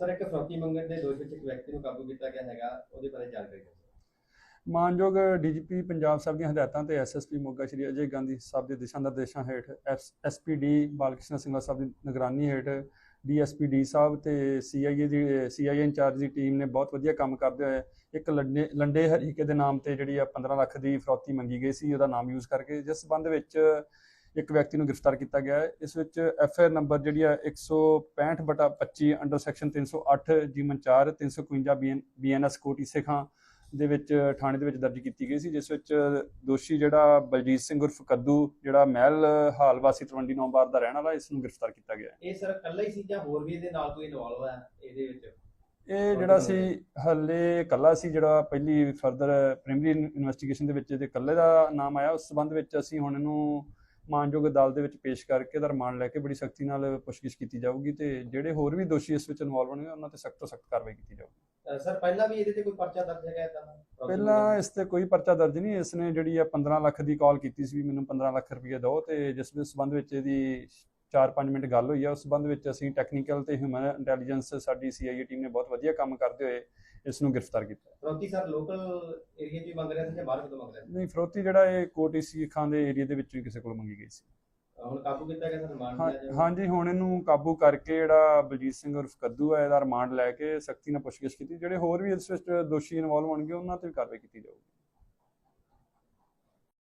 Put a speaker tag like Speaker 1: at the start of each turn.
Speaker 1: Sir, ਇੱਕ ਫਰੋਤੀ ਮੰਗਣ ਦੇ ਦੋਸ਼ ਵਿੱਚ ਇੱਕ ਵਿਅਕਤੀ ਨੂੰ ਕਾਬੂ ਕੀਤਾ ਗਿਆ ਹੈਗਾ, ਉਹਦੇ ਬਾਰੇ ਜਾਣਕਾਰੀ ਦਿਓ।
Speaker 2: ਮਾਨਯੋਗ ਡੀਜੀਪੀ ਪੰਜਾਬ ਸਾਹਿਬ ਦੀਆਂ ਹਦਾਇਤਾਂ ਤੇ ਐਸਐਸਪੀ ਮੋਗਾ ਸ਼੍ਰੀ ਅਜੇ ਗਾਂਧੀ ਸਾਹਿਬ ਦੇ ਦਿਸ਼ਾ ਨਿਰਦੇਸ਼ਾਂ ਹੇਠ ਐਸਪੀਡੀ ਬਾਲਕ੍ਰਿਸ਼ਨ ਸਿੰਘਲਾ ਸਾਹਿਬ ਦੀ ਨਿਗਰਾਨੀ ਹੇਠ ਡੀਐਸਪੀਡੀ ਸਾਹਿਬ ਤੇ ਸੀਆਈਏ ਦੀ ਸੀਆਈਏ ਇੰਚਾਰਜ ਦੀ ਟੀਮ ਨੇ ਬਹੁਤ ਵਧੀਆ ਕੰਮ ਕਰਦੇ ਹੋਏ ਇੱਕ ਲੰਡੇ ਲੰਡੇ ਹਰੀਕੇ ਦੇ ਨਾਮ ਤੇ ਜਿਹੜੀ ਆ 15 ਲੱਖ ਦੀ ਫਰੋਤੀ ਮੰਗੀ ਗਈ ਸੀ, ਉਹਦਾ ਨਾਮ ਯੂਜ਼ ਕਰਕੇ, ਜਿਸ ਸੰਬੰਧ ਵਿੱਚ ਇੱਕ ਵਿਅਕਤੀ ਨੂੰ ਗ੍ਰਿਫਤਾਰ ਕੀਤਾ ਗਿਆ ਹੈ। ਇਸ ਵਿੱਚ ਐਫ ਆਰ ਨੰਬਰ ਜਿਹੜੀ ਆ 165 ਬਟਾ 25 ਅੰਡਰ ਸੈਕਸ਼ਨ 308 ਜੀਮਨ 4 351 ਬੀਐਨਐਸ ਕੋਟੀ ਸਿਖਾਂ ਦੇ ਵਿੱਚ ਥਾਣੇ ਦੇ ਵਿੱਚ ਦਰਜ ਕੀਤੀ ਗਈ ਸੀ ਜਿਸ ਵਿੱਚ ਦੋਸ਼ੀ ਜਿਹੜਾ ਬਲਜੀਤ ਸਿੰਘ ਉਰਫ ਕੱਦੂ ਜਿਹੜਾ ਮਹਿਲ ਹਾਲ ਵਾਸੀ ਤਲਵੰਡੀ ਨੌਂਬਾਰ ਦਾ ਰਹਿਣ ਵਾਲਾ ਇਸ ਨੂੰ ਗ੍ਰਿਫਤਾਰ ਕੀਤਾ ਗਿਆ ਹੈ।
Speaker 1: ਇਹ ਸਰ ਇਕੱਲਾ ਹੀ ਸੀ ਜਾਂ ਹੋਰ ਵੀ ਇਹਦੇ ਨਾਲ ਕੋਈ ਇਨਵੋਲਵ ਹੋਇਆ ਇਹਦੇ ਵਿੱਚ?
Speaker 2: ਇਹ ਜਿਹੜਾ ਸੀ ਹੱਲੇ ਕੱਲਾ ਸੀ ਜਿਹੜਾ ਪਹਿਲੀ ਫਰਦਰ ਪ੍ਰਾਇਮਰੀ ਇਨਵੈਸਟੀਗੇਸ਼ਨ ਦੇ ਵਿੱਚ ਇਹਦੇ ਕੱਲੇ ਦਾ ਨਾਮ ਆਇਆ। ਉਸ ਸੰਬੰਧ ਵਿੱਚ ਅਸੀਂ ਹੁਣ ਇਹਨੂੰ ਮਾਨਯੋਗ ਅਦਾਲਤ ਦੇ ਵਿੱਚ ਪੇਸ਼ ਕਰਕੇ ਇਹਦਾ ਰਿਮਾਂਡ ਲੈ ਕੇ ਬੜੀ ਸਖਤੀ ਨਾਲ ਪੁੱਛਗਿੱਛ ਕੀਤੀ ਜਾਊਗੀ ਤੇ ਜਿਹੜੇ ਹੋਰ ਵੀ ਦੋਸ਼ੀ ਇਸ ਵਿੱਚ ਇਨਵੋਲਵ ਹੋਣਗੇ ਉਹਨਾਂ ਤੇ ਸਖਤ ਤੋਂ ਸਖਤ ਕਾਰਵਾਈ ਕੀਤੀ ਜਾਊਗੀ।
Speaker 1: ਸਰ ਪਹਿਲਾਂ ਵੀ ਇਹਦੇ ਤੇ ਕੋਈ ਪਰਚਾ ਦਰਜ ਹੈਗਾ ਇਦਾਂ ਦਾ?
Speaker 2: ਪਹਿਲਾਂ ਇਸ ਤੇ ਕੋਈ ਪਰਚਾ ਦਰਜ ਨਹੀਂ ਇਸ ਨੇ ਜਿਹੜੀ ਆ 15 ਲੱਖ ਦੀ ਕਾਲ ਕੀਤੀ ਸੀ ਵੀ ਮੈਨੂੰ 15 ਲੱਖ ਰੁਪਏ ਦਿਓ ਤੇ ਜਿਸ ਦੇ ਸੰਬੰਧ ਵਿੱਚ ਇਹਦੀ 4-5 ਮਿੰਟ ਗੱਲ ਹੋਈ ਆ ਉਸ ਸੰਬੰਧ ਵਿੱਚ ਅਸੀਂ ਟੈਕਨੀਕਲ ਤੇ ਹਿਊਮਨ ਇੰਟੈਲੀਜੈਂਸ ਸਾਡੀ ਸੀਆਈਏ ਟੀਮ ਨੇ ਬਹੁਤ ਵਧੀਆ ਕੰਮ ਕਰਦੇ ਹੋਏ ਇਸ ਨੂੰ ਗ੍ਰਿਫਤਾਰ ਕੀਤਾ।
Speaker 1: ਫਰੋਤੀ ਸਰ ਲੋਕਲ ਏਰੀਆ ਹੀ ਮੰਗ ਰਿਹਾ ਸੀ ਜਾਂ ਬਾਹਰ ਕਿਤੋਂ ਮੰਗ ਰਿਹਾ ਸੀ?
Speaker 2: ਨਹੀਂ ਫਰੋਤੀ ਜਿਹੜਾ ਇਹ ਕੋਟੀ ਸੀ ਖਾਂ ਦੇ ਏਰੀਆ ਦੇ ਵਿੱਚੋਂ ਹੀ ਕਿਸੇ ਕੋਲ ਮੰਗੀ ਗਈ ਸੀ।
Speaker 1: ਹੁਣ ਕਾਬੂ ਕੀਤਾ ਗਿਆ ਸਰ ਰਿਮਾਂਡ
Speaker 2: ਹਾਂਜੀ ਹੁਣ ਇਹਨੂੰ ਕਾਬੂ ਕਰਕੇ ਜਿਹੜਾ ਬਲਜੀਤ ਸਿੰਘ ਉਰਫ ਕੱਦੂ ਹੈ ਇਹਦਾ ਰਿਮਾਂਡ ਲੈ ਕੇ ਸਖਤੀ ਨਾਲ ਪੁੱਛਗਿੱਛ ਕੀਤੀ। ਜਿਹੜੇ ਹੋਰ ਵੀ ਇਸ ਵਿੱਚ ਦੋਸ਼ੀ ਇਨਵੋਲਵ ਹੋਣਗੇ ਉਹਨਾਂ ਤੇ ਵੀ ਕਾਰਵਾਈ ਕੀਤੀ ਜਾਊਗੀ।